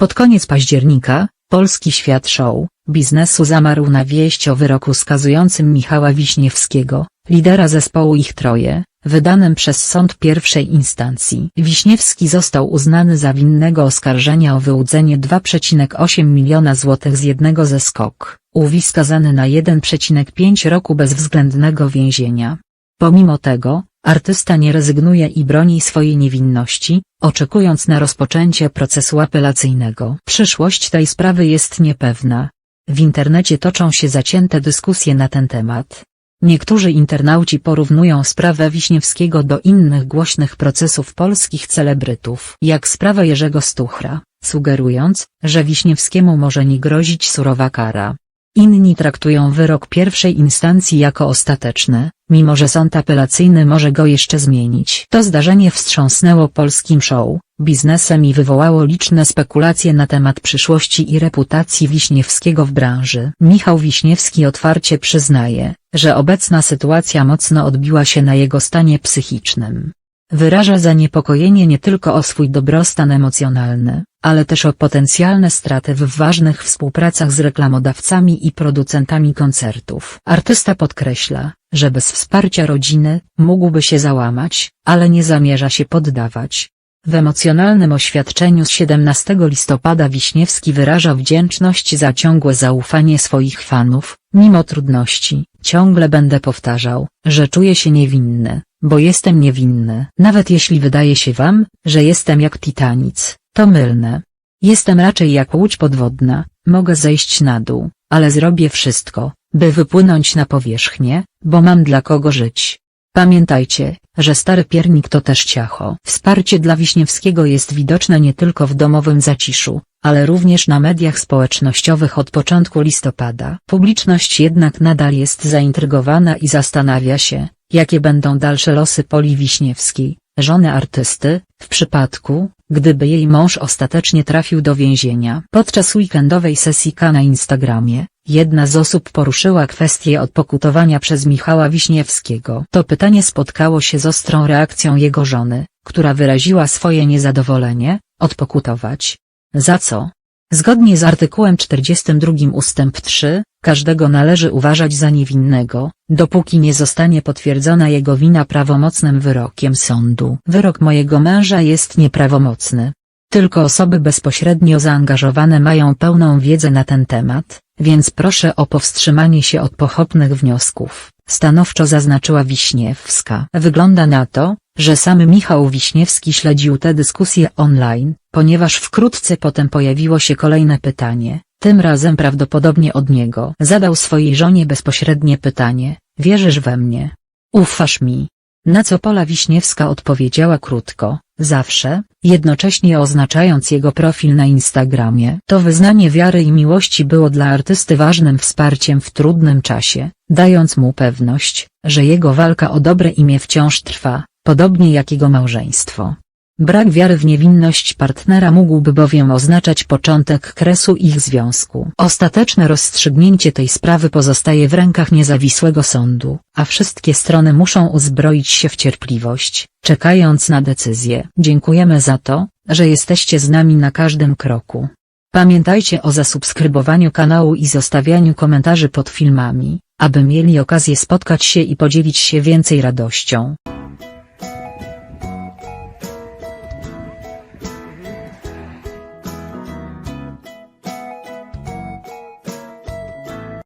Pod koniec października, Polski Świat Show Biznesu zamarł na wieść o wyroku skazującym Michała Wiśniewskiego, lidera zespołu Ich Troje, wydanym przez sąd pierwszej instancji. Wiśniewski został uznany za winnego oskarżenia o wyłudzenie 2,8 miliona złotych z jednego ze skok, UWI skazany na 1,5 roku bezwzględnego więzienia. Pomimo tego, artysta nie rezygnuje i broni swojej niewinności, oczekując na rozpoczęcie procesu apelacyjnego. Przyszłość tej sprawy jest niepewna. W internecie toczą się zacięte dyskusje na ten temat. Niektórzy internauci porównują sprawę Wiśniewskiego do innych głośnych procesów polskich celebrytów, jak sprawę Jerzego Stuchra, sugerując, że Wiśniewskiemu może nie grozić surowa kara. Inni traktują wyrok pierwszej instancji jako ostateczny, mimo że sąd apelacyjny może go jeszcze zmienić. To zdarzenie wstrząsnęło polskim show, biznesem i wywołało liczne spekulacje na temat przyszłości i reputacji Wiśniewskiego w branży. Michał Wiśniewski otwarcie przyznaje, że obecna sytuacja mocno odbiła się na jego stanie psychicznym. Wyraża zaniepokojenie nie tylko o swój dobrostan emocjonalny, ale też o potencjalne straty w ważnych współpracach z reklamodawcami i producentami koncertów. Artysta podkreśla, że bez wsparcia rodziny, mógłby się załamać, ale nie zamierza się poddawać. W emocjonalnym oświadczeniu z 17 listopada Wiśniewski wyraża wdzięczność za ciągłe zaufanie swoich fanów, mimo trudności, ciągle będę powtarzał, że czuję się niewinny, bo jestem niewinny. Nawet jeśli wydaje się wam, że jestem jak Titanic, to mylne. Jestem raczej jak łódź podwodna, mogę zejść na dół, ale zrobię wszystko, by wypłynąć na powierzchnię, bo mam dla kogo żyć. Pamiętajcie, że stary piernik to też ciacho. Wsparcie dla Wiśniewskiego jest widoczne nie tylko w domowym zaciszu, ale również na mediach społecznościowych od początku listopada. Publiczność jednak nadal jest zaintrygowana i zastanawia się, jakie będą dalsze losy Poli Wiśniewskiej, żony artysty, w przypadku, gdyby jej mąż ostatecznie trafił do więzienia. Podczas weekendowej sesji K na Instagramie, jedna z osób poruszyła kwestię odpokutowania przez Michała Wiśniewskiego. To pytanie spotkało się z ostrą reakcją jego żony, która wyraziła swoje niezadowolenie, odpokutować. Za co? Zgodnie z artykułem 42 ustęp 3, każdego należy uważać za niewinnego, dopóki nie zostanie potwierdzona jego wina prawomocnym wyrokiem sądu. Wyrok mojego męża jest nieprawomocny. Tylko osoby bezpośrednio zaangażowane mają pełną wiedzę na ten temat, więc proszę o powstrzymanie się od pochopnych wniosków, stanowczo zaznaczyła Wiśniewska. Wygląda na to, że sam Michał Wiśniewski śledził tę dyskusję online, ponieważ wkrótce potem pojawiło się kolejne pytanie, tym razem prawdopodobnie od niego. Zadał swojej żonie bezpośrednie pytanie, wierzysz we mnie? Ufasz mi? Na co Pola Wiśniewska odpowiedziała krótko, zawsze, jednocześnie oznaczając jego profil na Instagramie. To wyznanie wiary i miłości było dla artysty ważnym wsparciem w trudnym czasie, dając mu pewność, że jego walka o dobre imię wciąż trwa, podobnie jak jego małżeństwo. Brak wiary w niewinność partnera mógłby bowiem oznaczać początek kresu ich związku. Ostateczne rozstrzygnięcie tej sprawy pozostaje w rękach niezawisłego sądu, a wszystkie strony muszą uzbroić się w cierpliwość, czekając na decyzję. Dziękujemy za to, że jesteście z nami na każdym kroku. Pamiętajcie o zasubskrybowaniu kanału i zostawianiu komentarzy pod filmami, aby mieli okazję spotkać się i podzielić się więcej radością.